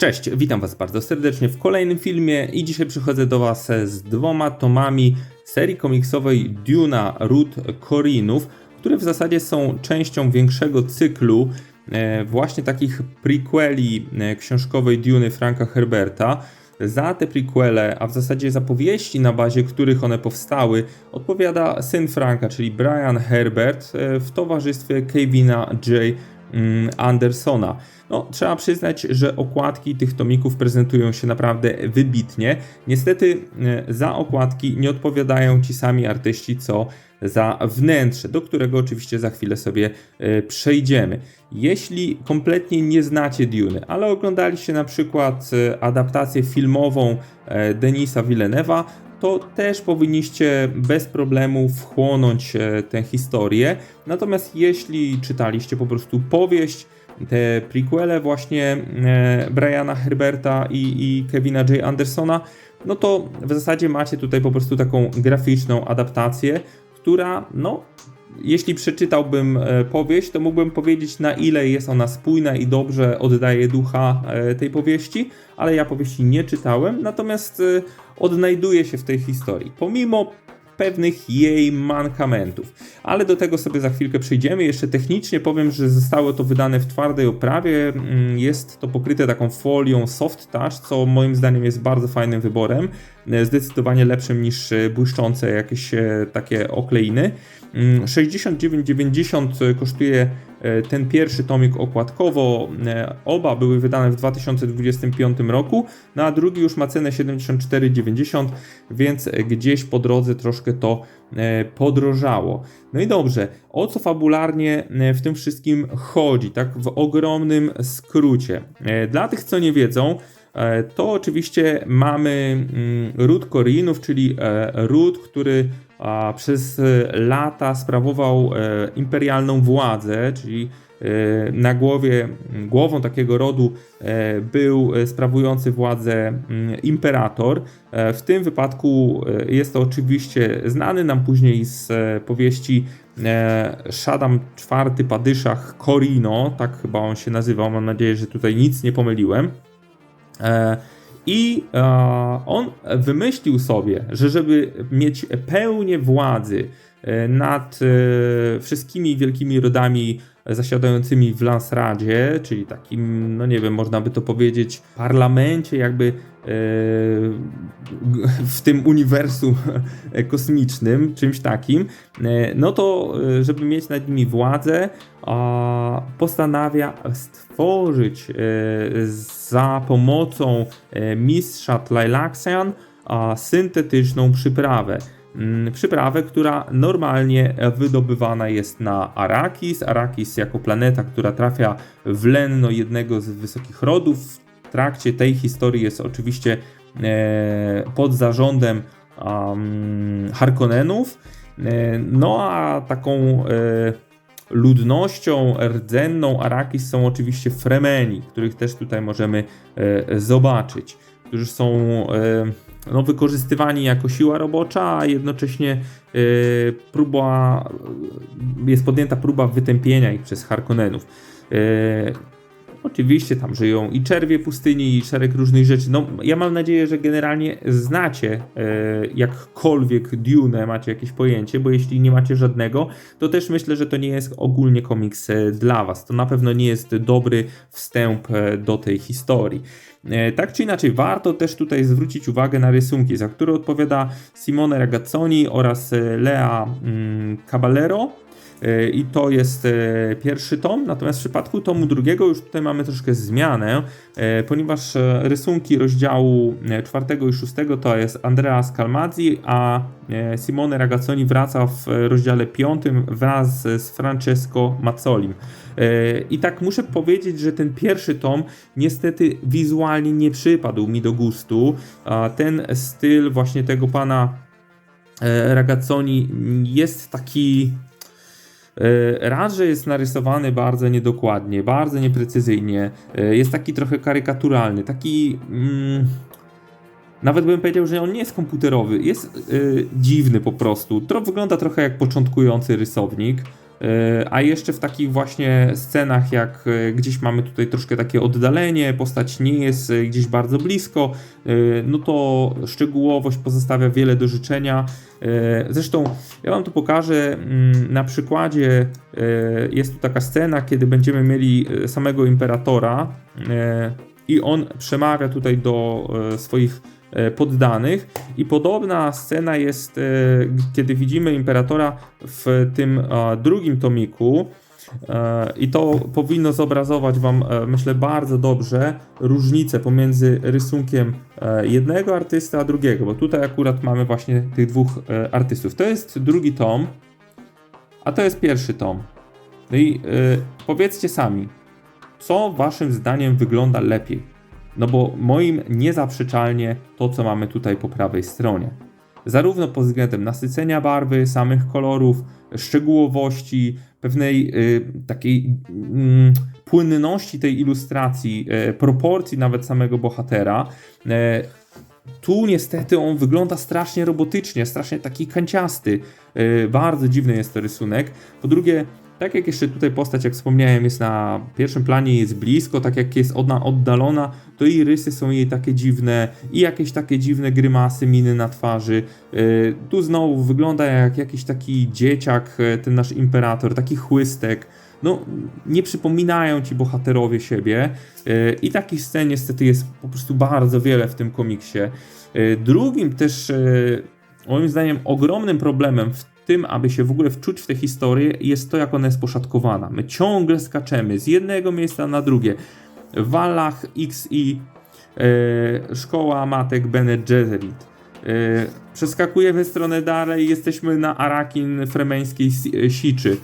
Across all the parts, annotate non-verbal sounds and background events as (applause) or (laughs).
Cześć, witam Was bardzo serdecznie w kolejnym filmie i dzisiaj przychodzę do Was z dwoma tomami serii komiksowej Duna Root Corinów, które w zasadzie są częścią większego cyklu e, właśnie takich prequeli e, książkowej Duny Franka Herberta. Za te prequele, a w zasadzie za powieści, na bazie których one powstały, odpowiada syn Franka, czyli Brian Herbert e, w towarzystwie Kevina J. mm, Andersona. No, trzeba przyznać, że okładki tych tomików prezentują się naprawdę wybitnie. Niestety e, za okładki nie odpowiadają ci sami artyści, co za wnętrze, do którego oczywiście za chwilę sobie e, przejdziemy. Jeśli kompletnie nie znacie Dune, ale oglądaliście na przykład e, adaptację filmową Denisa Villeneuve'a, to też powinniście bez problemu wchłonąć e, tę historię. Natomiast jeśli czytaliście po prostu powieść, te prequele właśnie e, Briana Herberta i, i Kevina J. Andersona, no to w zasadzie macie tutaj po prostu taką graficzną adaptację, która no jeśli przeczytałbym e, powieść, to mógłbym powiedzieć na ile jest ona spójna i dobrze oddaje ducha e, tej powieści, ale ja powieści nie czytałem, natomiast e, odnajduję się w tej historii. Pomimo pewnych jej mankamentów. Ale do tego sobie za chwilkę przejdziemy. Jeszcze technicznie powiem, że zostało to wydane w twardej oprawie. Mm, Jest to pokryte taką folią soft touch, co moim zdaniem jest bardzo fajnym wyborem. E, Zdecydowanie lepszym niż e, błyszczące jakieś e, takie okleiny. Mm, 69,90 kosztuje e, ten pierwszy tomik okładkowo. E, Oba były wydane w 2025 roku, no a drugi już ma cenę 74,90, więc e, gdzieś po drodze troszkę to e, podrożało. No i dobrze, o co fabularnie e, w tym wszystkim chodzi, tak w ogromnym skrócie. E, Dla tych, co nie wiedzą, E, to oczywiście mamy mm, ród Korinów, czyli e, ród, który a, przez e, lata sprawował e, imperialną władzę, czyli e, na głowie, głową takiego rodu e, był sprawujący władzę mm, imperator. W tym wypadku jest to oczywiście znany nam później z powieści Shaddam IV Padyszach Korino, tak chyba on się nazywał, mam nadzieję, że tutaj nic nie pomyliłem. I e, on wymyślił sobie, że żeby mieć pełnię władzy nad e, wszystkimi wielkimi rodami zasiadającymi w Lansradzie, czyli takim, no nie wiem, można by to powiedzieć, parlamencie jakby e, w tym uniwersum (laughs) kosmicznym, czymś takim, e, no to e, żeby mieć nad nimi władzę, postanawia stworzyć e, za pomocą e, mistrza Tleilaxian a, syntetyczną przyprawę. Mm, Przyprawę, która normalnie wydobywana jest na Arakis. Arakis jako planeta, która trafia w lenno jednego z wysokich rodów. W trakcie tej historii jest oczywiście e, pod zarządem Harkonnenów. E, no a taką e, ludnością rdzenną Arakis są oczywiście Fremeni, których też tutaj możemy zobaczyć, którzy są no, wykorzystywani jako siła robocza, a jednocześnie e, próba, jest podjęta próba wytępienia ich przez Harkonnenów. Oczywiście tam żyją i czerwie pustyni, i szereg różnych rzeczy. No, ja mam nadzieję, że generalnie znacie e, jakkolwiek Dune, macie jakieś pojęcie, bo jeśli nie macie żadnego, to też myślę, że to nie jest ogólnie komiks e, dla Was. To na pewno nie jest dobry wstęp e, do tej historii. E, Tak czy inaczej, warto też tutaj zwrócić uwagę na rysunki, za które odpowiada Simone Ragazzoni oraz Lea mm, Caballero. E, I to jest e, pierwszy tom, natomiast w przypadku tomu drugiego już tutaj mamy troszkę zmianę, e, ponieważ rysunki rozdziału czwartego i szóstego to jest Andrea Scalmazzi, a Simone Ragazzoni wraca w rozdziale piątym wraz z Francesco Mazzolim. I tak muszę powiedzieć, że ten pierwszy tom niestety wizualnie nie przypadł mi do gustu. Ten styl właśnie tego pana Ragazzoni jest taki E, Raz, że jest narysowany bardzo niedokładnie, bardzo nieprecyzyjnie, e, jest taki trochę karykaturalny, taki. Mm, nawet bym powiedział, że on nie jest komputerowy, jest e, dziwny po prostu. To wygląda trochę jak początkujący rysownik. E, A jeszcze w takich właśnie scenach, jak e, gdzieś mamy tutaj troszkę takie oddalenie, postać nie jest e, gdzieś bardzo blisko, no to szczegółowość pozostawia wiele do życzenia. Zresztą ja Wam tu pokażę mm, na przykładzie, jest tu taka scena, kiedy będziemy mieli samego imperatora i on przemawia tutaj do swoich poddanych i podobna scena jest, e, kiedy widzimy imperatora w tym e, drugim tomiku e, i to powinno zobrazować Wam, e, myślę, bardzo dobrze różnicę pomiędzy rysunkiem e, jednego artysty a drugiego, bo tutaj akurat mamy właśnie tych dwóch e, artystów. To jest drugi tom, a to jest pierwszy tom. No i e, powiedzcie sami, co Waszym zdaniem wygląda lepiej? No bo moim niezaprzeczalnie to, co mamy tutaj po prawej stronie. Zarówno pod względem nasycenia barwy, samych kolorów, szczegółowości, pewnej y, takiej mm, płynności tej ilustracji, e, proporcji nawet samego bohatera. E, tu niestety on wygląda strasznie robotycznie, strasznie taki kanciasty. E, bardzo dziwny jest to rysunek. Po drugie, tak jak jeszcze tutaj postać, jak wspomniałem, jest na pierwszym planie, jest blisko, tak jak jest ona oddalona, to i rysy są jej takie dziwne, i jakieś takie dziwne grymasy, miny na twarzy. Yy, tu znowu wygląda jak jakiś taki dzieciak, e, ten nasz imperator, taki chłystek. No, nie przypominają ci bohaterowie siebie. Yy, I takich scen niestety jest po prostu bardzo wiele w tym komiksie. Drugim też, moim zdaniem, ogromnym problemem w tym, aby się w ogóle wczuć w tę historię, jest to, jak ona jest poszatkowana. My ciągle skaczemy z jednego miejsca na drugie. Wallach XI, e, szkoła matek Bene Gesserit. E, przeskakujemy stronę dalej, jesteśmy na Arakin fremeńskiej Si- Siczy.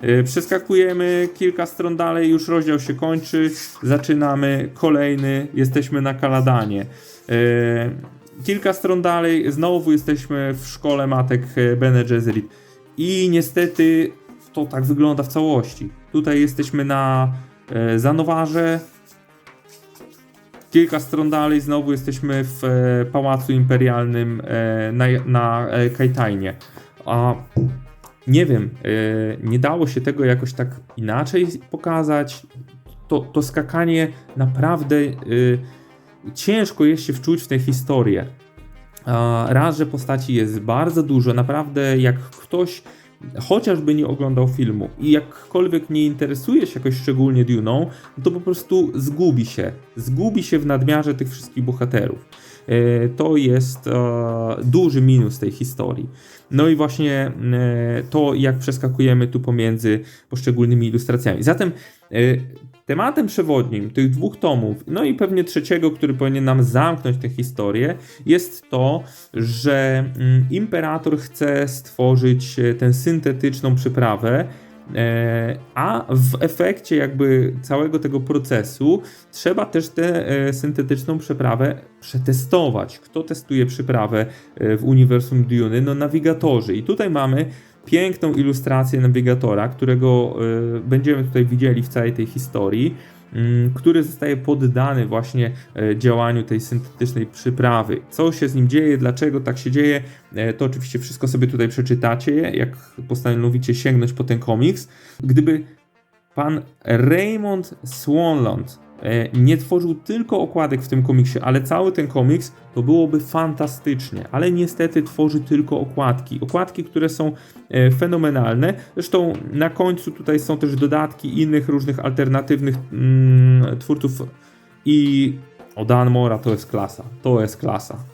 E, Przeskakujemy kilka stron dalej, już rozdział się kończy, zaczynamy kolejny, jesteśmy na Kaladanie. E, Kilka stron dalej, znowu jesteśmy w szkole matek e, Bene Gesserit. I niestety to tak wygląda w całości. Tutaj jesteśmy na e, Zanowarze. Kilka stron dalej znowu jesteśmy w e, Pałacu Imperialnym e, na, na e, Kajtajnie. A nie wiem, e, nie dało się tego jakoś tak inaczej pokazać. To, to skakanie naprawdę e, ciężko jest się wczuć w tę historię. Raz, że postaci jest bardzo dużo, naprawdę jak ktoś chociażby nie oglądał filmu i jakkolwiek nie interesuje się jakoś szczególnie Duną, to po prostu zgubi się. Zgubi się w nadmiarze tych wszystkich bohaterów. E, To jest e, duży minus tej historii. No i właśnie e, to, jak przeskakujemy tu pomiędzy poszczególnymi ilustracjami. Zatem tematem przewodnim tych dwóch tomów, no i pewnie trzeciego, który powinien nam zamknąć tę historię, jest to, że mm, imperator chce stworzyć tę syntetyczną przyprawę, A w efekcie jakby całego tego procesu trzeba też tę e, syntetyczną przyprawę przetestować. Kto testuje przyprawę e, w uniwersum Dune? No nawigatorzy. I tutaj mamy piękną ilustrację nawigatora, którego e, będziemy tutaj widzieli w całej tej historii który zostaje poddany właśnie e, działaniu tej syntetycznej przyprawy. Co się z nim dzieje, dlaczego tak się dzieje, e, to oczywiście wszystko sobie tutaj przeczytacie, jak postanowicie sięgnąć po ten komiks. Gdyby pan Raymond Swanland nie tworzył tylko okładek w tym komiksie, ale cały ten komiks, to byłoby fantastycznie. Ale niestety tworzy tylko okładki. Okładki, które są e, fenomenalne. Zresztą na końcu tutaj są też dodatki innych różnych alternatywnych mm, twórców i o Dan Mora to jest klasa. To jest klasa.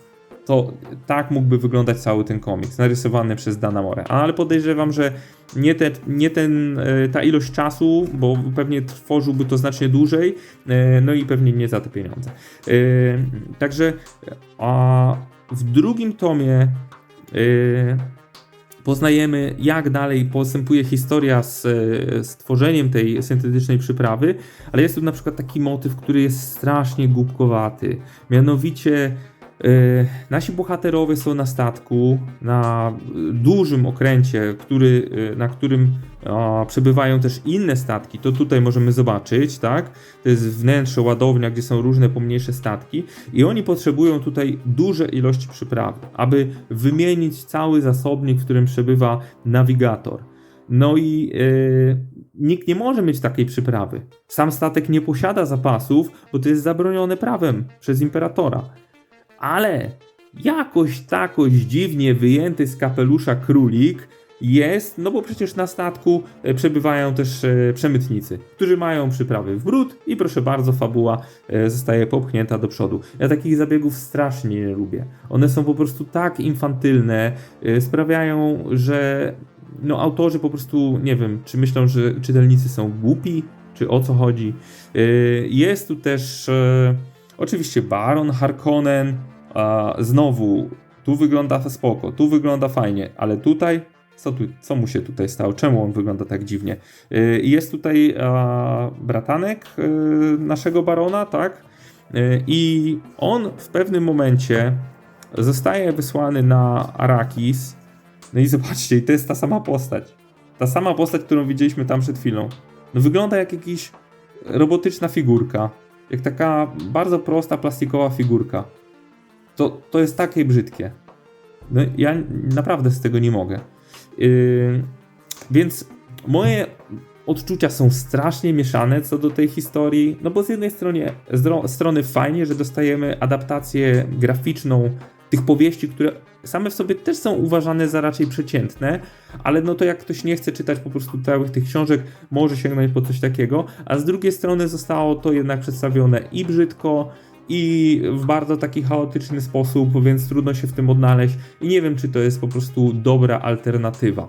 To tak mógłby wyglądać cały ten komiks, narysowany przez Dana More. Ale podejrzewam, że nie, te, nie ten, e, ta ilość czasu, bo pewnie tworzyłby to znacznie dłużej, e, no i pewnie nie za te pieniądze. E, Także a w drugim tomie poznajemy, jak dalej postępuje historia z, z tworzeniem tej syntetycznej przyprawy, ale jest tu na przykład taki motyw, który jest strasznie głupkowaty. Mianowicie nasi bohaterowie są na statku, na dużym okręcie, który, e, na którym a, przebywają też inne statki. To tutaj możemy zobaczyć, tak? To jest wnętrze, ładownia, gdzie są różne pomniejsze statki i oni potrzebują tutaj duże ilości przyprawy, aby wymienić cały zasobnik, w którym przebywa nawigator. No i yy, nikt nie może mieć takiej przyprawy. Sam statek nie posiada zapasów, bo to jest zabronione prawem przez imperatora. Ale jakoś takoś dziwnie wyjęty z kapelusza królik jest, no bo przecież na statku e, przebywają też e, przemytnicy, którzy mają przyprawy w brud i proszę bardzo, fabuła e, zostaje popchnięta do przodu. Ja takich zabiegów strasznie nie lubię. One są po prostu tak infantylne, sprawiają, że no autorzy po prostu, nie wiem, czy myślą, że czytelnicy są głupi, czy o co chodzi. Jest tu też oczywiście Baron Harkonnen, a znowu tu wygląda spoko, tu wygląda fajnie, ale tutaj co, tu, co mu się tutaj stało? Czemu on wygląda tak dziwnie? Y, Jest tutaj bratanek y, naszego barona, tak? Y, I on w pewnym momencie zostaje wysłany na Arakis. No i zobaczcie, to jest ta sama postać. Ta sama postać, którą widzieliśmy tam przed chwilą. No wygląda jak jakiś robotyczna figurka. Jak taka bardzo prosta, plastikowa figurka. To, to jest takie brzydkie. No, ja naprawdę z tego nie mogę. Yy, więc moje odczucia są strasznie mieszane co do tej historii. No bo z jednej strony, z strony fajnie, że dostajemy adaptację graficzną tych powieści, które same w sobie też są uważane za raczej przeciętne, ale no to jak ktoś nie chce czytać po prostu całych tych książek, może sięgnąć po coś takiego, a z drugiej strony zostało to jednak przedstawione i brzydko, i w bardzo taki chaotyczny sposób, więc trudno się w tym odnaleźć i nie wiem, czy to jest po prostu dobra alternatywa.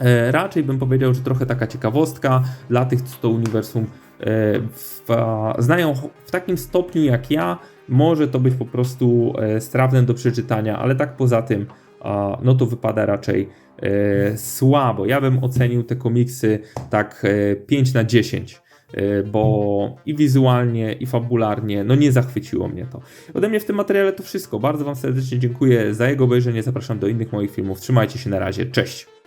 E, raczej bym powiedział, że trochę taka ciekawostka dla tych, co to uniwersum e, w, znają w takim stopniu jak ja, może to być po prostu e, strawne do przeczytania, ale tak poza tym, no to wypada raczej e, słabo. Ja bym ocenił te komiksy tak e, 5 na 10 e, bo i wizualnie, i fabularnie, no nie zachwyciło mnie to. Ode mnie w tym materiale to wszystko. Bardzo Wam serdecznie dziękuję za jego obejrzenie. Zapraszam do innych moich filmów. Trzymajcie się na razie. Cześć!